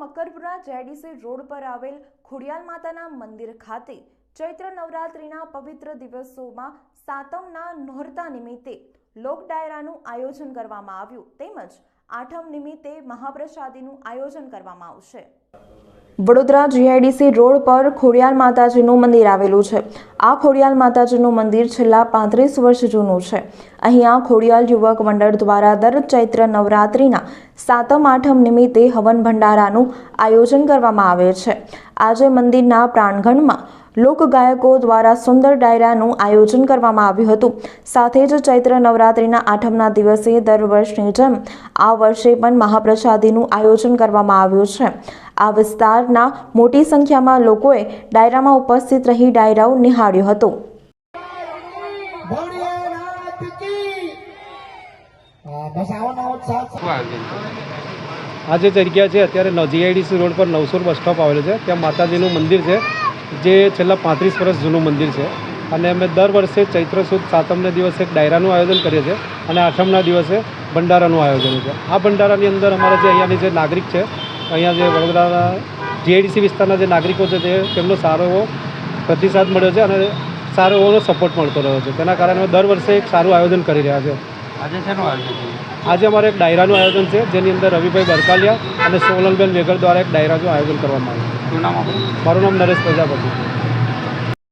Makarpura JDC road પર આવેલ ખોડિયાલ માતાના મંદિર ખાતે ચૈત્ર નવરાત્રિના પવિત્ર દિવસોમાં સાતમના નોરતા નિમિત્તે લોક ડાયરાનું આયોજન કરવામાં આવ્યું. તેમજ આઠમ નિમિત્તે મહાપ્રસાદીનું આયોજન કરવામાં આવશે. વડોદરા જીઆઈડીસી રોડ પર ખોડિયાર માતાજીનું મંદિર આવેલું છે. આ ખોડિયાર માતાજીનું મંદિર છેલ્લા પાંત્રીસ વર્ષ જૂનું છે. અહીંયા ખોડિયાલ યુવક મંડળ દ્વારા દર ચૈત્ર નવરાત્રિના સાતમ આઠમ નિમિત્તે હવન ભંડારાનું આયોજન કરવામાં આવે છે. આજે મંદિરના પ્રાંગણમાં લોકગાયકો દ્વારા સુંદર ડાયરાનું આયોજન કરવામાં આવ્યું હતું. સાથે જ ચૈત્ર નવરાત્રિના આઠમના દિવસે દર વર્ષની જેમ આ વર્ષે પણ મહાપ્રસાદીનું આયોજન કરવામાં આવ્યું છે. આ વિસ્તારના મોટી સંખ્યામાં લોકોએ ડાયરામાં ઉપસ્થિત રહી ડાયરાઓ નિહાળ્યો હતો. ભોળિયાનાથ કી! હા બસ આવો ને આવો જ સાથ. શું આયોજન છે આ જે જગ્યા છે અત્યારે નજીઆઈડીસી રોડ પર નવસોર બસ સ્ટોપ આવેલું છે. ત્યાં માતાજીનું મંદિર છે. જે છેલ્લા પાંત્રીસ વર્ષ જૂનું મંદિર છે. અને અમે દર વર્ષે ચૈત્ર સુદ સાતમને દિવસે એક ડાયરાનું આયોજન કરીએ છીએ અને આઠમના દિવસે ભંડારાનું આયોજન છે. આ ભંડારાની અંદર અમારા જે અહીંયાની જે નાગરિક છે, અહીંયા જે વડોદરાના જીઆઈડીસી વિસ્તારના જે નાગરિકો છે, તે તેમનો સારો એવો પ્રતિસાદ મળ્યો છે અને સારો એવો સપોર્ટ મળતો રહ્યો છે. તેના કારણે અમે દર વર્ષે એક સારું આયોજન કરી રહ્યા છે આજે શેનું આયોજન છે? આજે અમારે એક ડાયરાનું આયોજન છે જેની અંદર રવિભાઈ બરકાલિયા અને સોનલબેન વેગર દ્વારા એક ડાયરાનું આયોજન કરવામાં આવ્યું શું નામ આપણું મારું નામ નરેશ પ્રજાપતિ.